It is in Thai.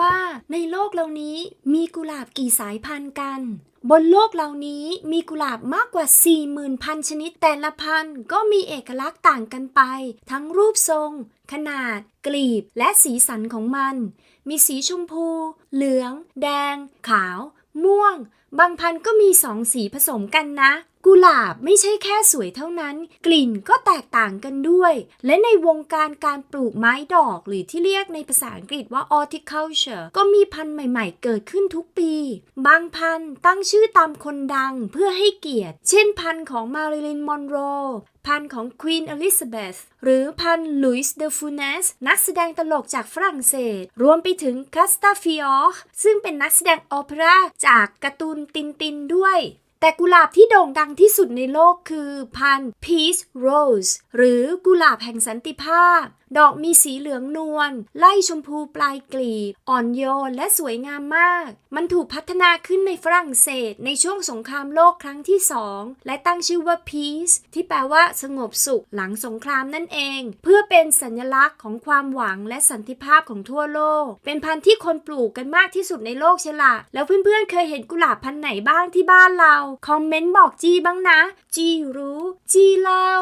ว่าในโลกเหล่านี้มีกุหลาบกี่สายพันธุ์กัน บนโลกเหล่านี้มีกุหลาบมากกว่า 40,000 พันชนิด แต่ละพันธุ์ก็มีเอกลักษณ์ต่างกันไป ทั้งรูปทรง ขนาด กลีบ และสีสันของมัน มีสีชมพู เหลือง แดง ขาว ม่วง บางพันธุ์ก็มีสองสีผสมกันนะ กุหลาบไม่ใช่แค่สวยเท่านั้น กลิ่นก็แตกต่างกันด้วย และในวงการการปลูกไม้ดอกหรือที่เรียกในภาษาอังกฤษว่า horticulture ก็มีพันธุ์ใหม่ๆ เกิดขึ้นทุกปี บางพันธุ์ตั้งชื่อตามคนดังเพื่อให้เกียรติ เช่นพันธุ์ของมาริลินมอนโรพันของควีนอลิซาเบธหรือพันลุยส์เดฟูเนสนักแสดงตลกจากฝรั่งเศส รวมไปถึงคัสตาฟิออร์ซึ่งเป็นนักแสดงโอเปร่าจากการ์ตูนตินตินด้วย แต่กุหลาบที่โด่งดังที่สุดในโลกคือพันธุ์ Peace Rose หรือกุหลาบแห่งสันติภาพ ดอกมีสีเหลืองนวล ไล่ชมพูปลายกลีบอ่อนโยนและสวยงามมาก มันถูกพัฒนาขึ้นในฝรั่งเศส ในช่วงสงครามโลกครั้งที่สอง และตั้งชื่อว่า Peace ที่แปลว่าสงบสุขหลังสงครามนั่นเอง เพื่อเป็นสัญลักษณ์ของความหวังและสันติภาพของทั่วโลก เป็นพันธุ์ที่คนปลูกกันมากที่สุดในโลกใช่ละแล้วเพื่อนๆเคยเห็นกุหลาบพันธุ์ไหนบ้างที่บ้านเราคอมเมนต์บอกจีบ้างนะ จีรู้ จีเล่า